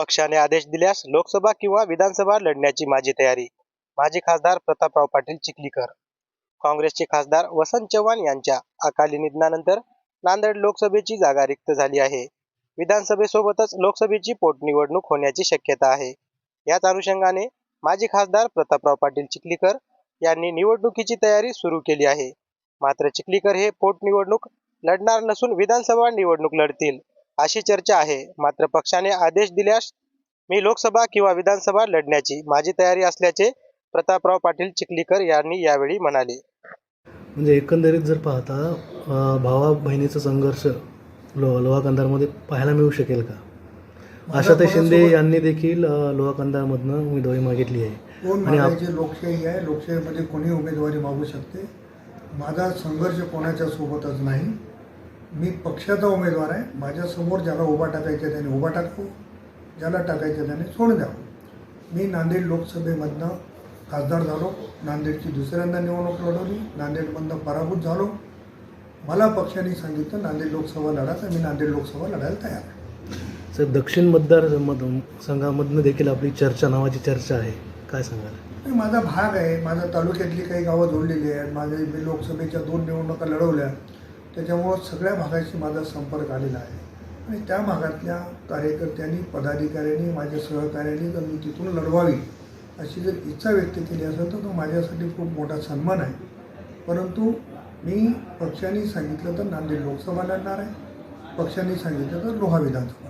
पक्षाने आदेश दिल्यास लोकसभा किंवा विधानसभा लढण्याची माझी तयारी. माजी खासदार प्रतापराव पाटील चिखलीकर. काँग्रेसचे खासदार वसंत चव्हाण यांच्या अकाली निधनानंतर नांदेड लोकसभेची जागा रिक्त झाली आहे. विधानसभेसोबतच लोकसभेची पोटनिवडणूक होण्याची शक्यता आहे. याच अनुषंगाने माजी खासदार प्रतापराव पाटील चिखलीकर यांनी निवडणुकीची तयारी सुरू केली आहे. मात्र चिखलीकर हे पोटनिवडणूक लढणार नसून विधानसभा निवडणूक लढतील. अशी चर्चा आहे. मात्र पक्षाने आदेश दिल्यास मी लोकसभा किंवा विधानसभा लढण्याची माझी तयारी असल्याचे प्रतापराव पाटील चिखलीकर यांनी यावेळी म्हणाले. म्हणजे एकंदरीत जर पाहता भावा बहिणीचा संघर्ष लो लोहा कंधारमध्ये पाहायला मिळू शकेल का? आशाताई शिंदे यांनी देखील लोहा कंधारमधनं उमेदवारी मागितली आहे. आणि आप- मागायची लोकशाही आहे लोकशाहीमध्ये कोणी उमेदवारी मागू शकते? माझा संघर्ष कोणाच्या सोबतच नाही. मी पक्षाचा उमेदवार आहे. माझ्यासमोर ज्याला उभा टाकायचं त्याने उभा टाकावं ज्याला टाकायचं त्याने सोडून द्यावं. मी नांदेड लोकसभेमधनं खासदार झालो. नांदेडची दुसऱ्यांदा निवडणूक लढवली. नांदेडमधनं पराभूत झालो. मला पक्षाने सांगितलं नांदेड लोकसभा लढा तर मी नांदेड लोकसभा लढायला तयार आहे. सर दक्षिण मतदार मध- संघामधनं देखील आपली चर्चा नावाची चर्चा आहे. काय सांगाल? माझा भाग आहे. माझ्या तालुक्यातली काही गावं जोडलेली आहेत. माझे मी लोकसभेच्या दोन निवडणुका लढवल्या. त्याच्यामुळं सगळ्या भागाशी माझा संपर्क आलेला आहे. आणि त्या भागातल्या कार्यकर्त्यांनी पदाधिकाऱ्यांनी माझ्या सहकाऱ्यांनी जर मी तिथून लढवावी अशी जर इच्छा व्यक्त केली असेल तर तो माझ्यासाठी खूप मोठा सन्मान आहे. परंतु मी पक्षाने सांगितलं तर नांदेड लोकसभा लढणार आहे. पक्षाने सांगितलं तर लोहा विधानसभा